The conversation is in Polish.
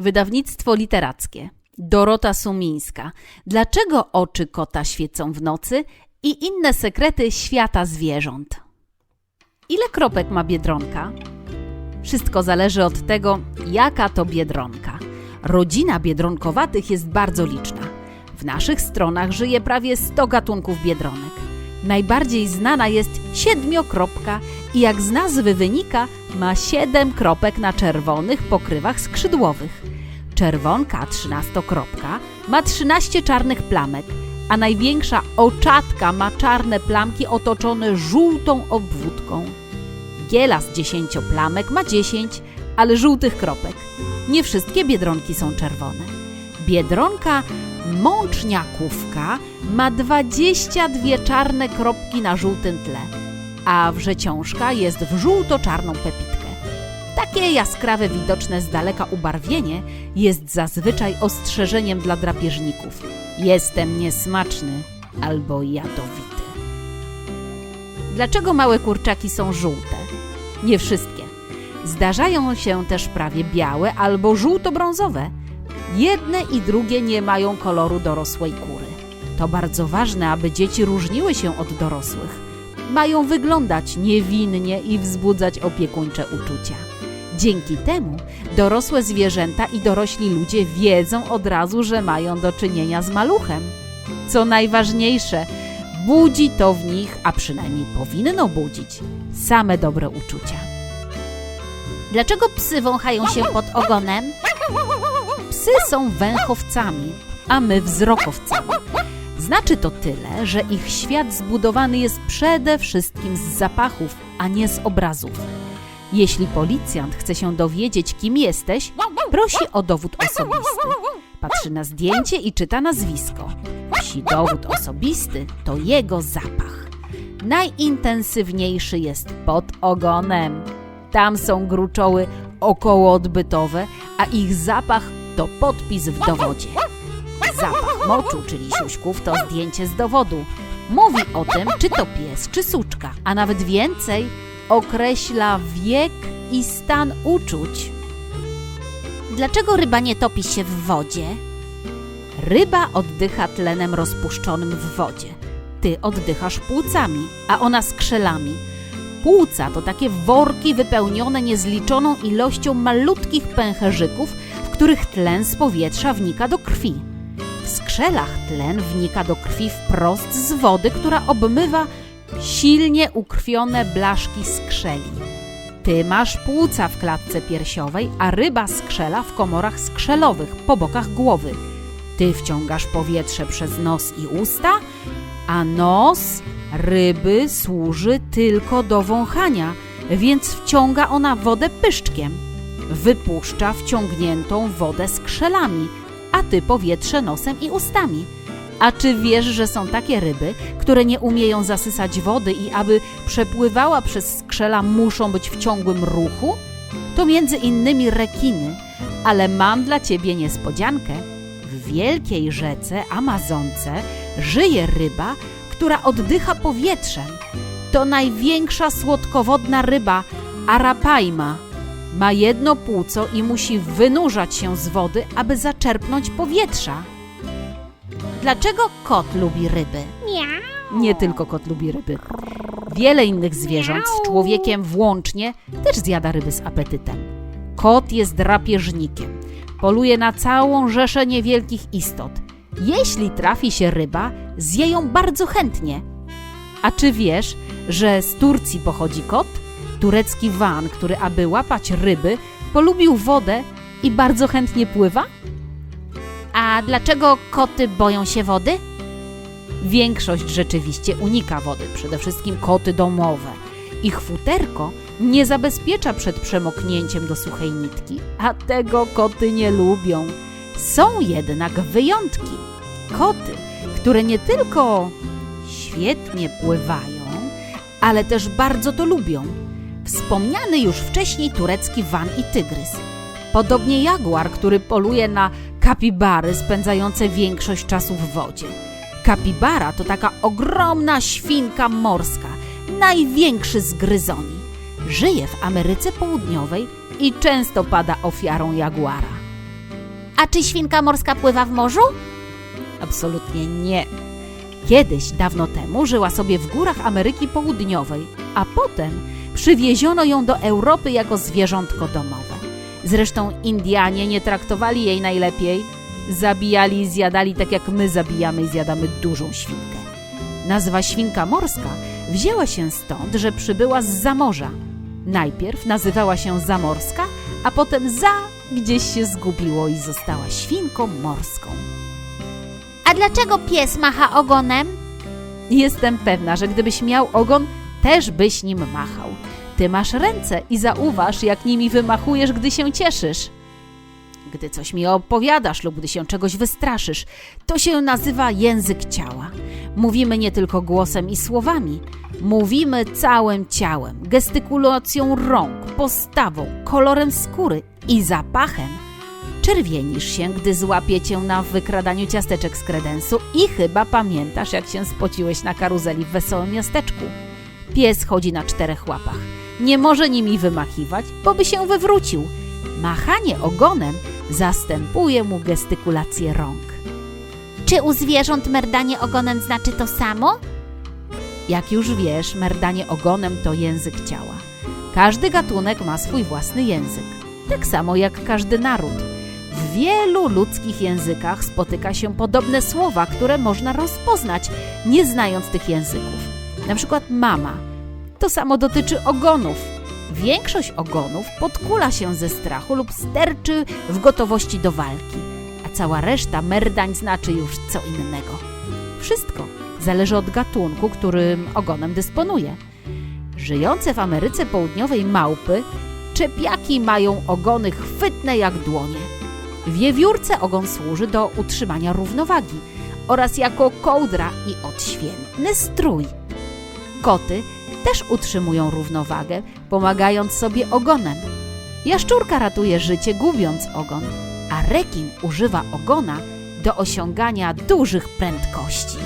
Wydawnictwo literackie. Dorota Sumińska. Dlaczego oczy kota świecą w nocy i inne sekrety świata zwierząt. Ile kropek ma biedronka? Wszystko zależy od tego, jaka to biedronka. Rodzina biedronkowatych jest bardzo liczna. W naszych stronach żyje prawie 100 gatunków biedronek. Najbardziej znana jest siedmiokropka i jak z nazwy wynika, ma siedem kropek na czerwonych pokrywach skrzydłowych. Czerwonka trzynastokropka ma 13 czarnych plamek, a największa oczatka ma czarne plamki otoczone żółtą obwódką. Giela z dziesięcioplamek ma 10, ale żółtych kropek. Nie wszystkie biedronki są czerwone. Biedronka mączniakówka ma 22 czarne kropki na żółtym tle, a wrzeciążka jest w żółto-czarną pepitkę. Takie jaskrawe, widoczne z daleka ubarwienie jest zazwyczaj ostrzeżeniem dla drapieżników. Jestem niesmaczny albo jadowity. Dlaczego małe kurczaki są żółte? Nie wszystkie. Zdarzają się też prawie białe albo żółto-brązowe. Jedne i drugie nie mają koloru dorosłej kury. To bardzo ważne, aby dzieci różniły się od dorosłych. Mają wyglądać niewinnie i wzbudzać opiekuńcze uczucia. Dzięki temu dorosłe zwierzęta i dorośli ludzie wiedzą od razu, że mają do czynienia z maluchem. Co najważniejsze, budzi to w nich, a przynajmniej powinno budzić, same dobre uczucia. Dlaczego psy wąchają się pod ogonem? Psy są węchowcami, a my wzrokowcami. Znaczy to tyle, że ich świat zbudowany jest przede wszystkim z zapachów, a nie z obrazów. Jeśli policjant chce się dowiedzieć, kim jesteś, prosi o dowód osobisty. Patrzy na zdjęcie i czyta nazwisko. Jeśli dowód osobisty, to jego zapach. Najintensywniejszy jest pod ogonem. Tam są gruczoły okołoodbytowe, a ich zapach to podpis w dowodzie. Zapach moczu, czyli siuśków, to zdjęcie z dowodu. Mówi o tym, czy to pies, czy suczka, a nawet więcej, określa wiek i stan uczuć. Dlaczego ryba nie topi się w wodzie? Ryba oddycha tlenem rozpuszczonym w wodzie. Ty oddychasz płucami, a ona skrzelami. Płuca to takie worki wypełnione niezliczoną ilością malutkich pęcherzyków, w których tlen z powietrza wnika do krwi. W skrzelach tlen wnika do krwi wprost z wody, która obmywa silnie ukrwione blaszki skrzeli. Ty masz płuca w klatce piersiowej, a ryba skrzela w komorach skrzelowych po bokach głowy. Ty wciągasz powietrze przez nos i usta, a nos ryby służy tylko do wąchania, więc wciąga ona wodę pyszczkiem. Wypuszcza wciągniętą wodę skrzelami, a ty powietrze nosem i ustami. A czy wiesz, że są takie ryby, które nie umieją zasysać wody i aby przepływała przez skrzela muszą być w ciągłym ruchu? To między innymi rekiny, ale mam dla ciebie niespodziankę. W wielkiej rzece Amazonce żyje ryba, która oddycha powietrzem. To największa słodkowodna ryba, arapaima. Ma jedno płuco i musi wynurzać się z wody, aby zaczerpnąć powietrza. Dlaczego kot lubi ryby? Nie tylko kot lubi ryby. Wiele innych zwierząt, z człowiekiem włącznie, też zjada ryby z apetytem. Kot jest drapieżnikiem. Poluje na całą rzeszę niewielkich istot. Jeśli trafi się ryba, zje ją bardzo chętnie. A czy wiesz, że z Turcji pochodzi kot? Turecki van, który aby łapać ryby, polubił wodę i bardzo chętnie pływa? A dlaczego koty boją się wody? Większość rzeczywiście unika wody, przede wszystkim koty domowe. Ich futerko nie zabezpiecza przed przemoknięciem do suchej nitki, a tego koty nie lubią. Są jednak wyjątki. Koty, które nie tylko świetnie pływają, ale też bardzo to lubią. Wspomniany już wcześniej turecki van i tygrys. Podobnie jaguar, który poluje na kapibary spędzające większość czasu w wodzie. Kapibara to taka ogromna świnka morska, największy z gryzoni. Żyje w Ameryce Południowej i często pada ofiarą jaguara. A czy świnka morska pływa w morzu? Absolutnie nie. Kiedyś, dawno temu, żyła sobie w górach Ameryki Południowej, a potem przywieziono ją do Europy jako zwierzątko domowe. Zresztą Indianie nie traktowali jej najlepiej. Zabijali i zjadali tak jak my zabijamy i zjadamy dużą świnkę. Nazwa świnka morska wzięła się stąd, że przybyła z zamorza. Najpierw nazywała się zamorska, a potem za gdzieś się zgubiło i została świnką morską. A dlaczego pies macha ogonem? Jestem pewna, że gdybyś miał ogon, też byś nim machał. Ty masz ręce i zauważ, jak nimi wymachujesz, gdy się cieszysz. Gdy coś mi opowiadasz lub gdy się czegoś wystraszysz, to się nazywa język ciała. Mówimy nie tylko głosem i słowami, mówimy całym ciałem, gestykulacją rąk, postawą, kolorem skóry i zapachem. Czerwienisz się, gdy złapie cię na wykradaniu ciasteczek z kredensu i chyba pamiętasz, jak się spociłeś na karuzeli w wesołym miasteczku. Pies chodzi na czterech łapach. Nie może nimi wymachiwać, bo by się wywrócił. Machanie ogonem zastępuje mu gestykulację rąk. Czy u zwierząt merdanie ogonem znaczy to samo? Jak już wiesz, merdanie ogonem to język ciała. Każdy gatunek ma swój własny język, tak samo jak każdy naród. W wielu ludzkich językach spotyka się podobne słowa, które można rozpoznać, nie znając tych języków. Na przykład mama. To samo dotyczy ogonów. Większość ogonów podkula się ze strachu lub sterczy w gotowości do walki, a cała reszta merdań znaczy już co innego. Wszystko zależy od gatunku, którym ogonem dysponuje. Żyjące w Ameryce Południowej małpy czepiaki mają ogony chwytne jak dłonie. Wiewiórce ogon służy do utrzymania równowagi oraz jako kołdra i odświętny strój. Koty też utrzymują równowagę, pomagając sobie ogonem. Jaszczurka ratuje życie, gubiąc ogon, a rekin używa ogona do osiągania dużych prędkości.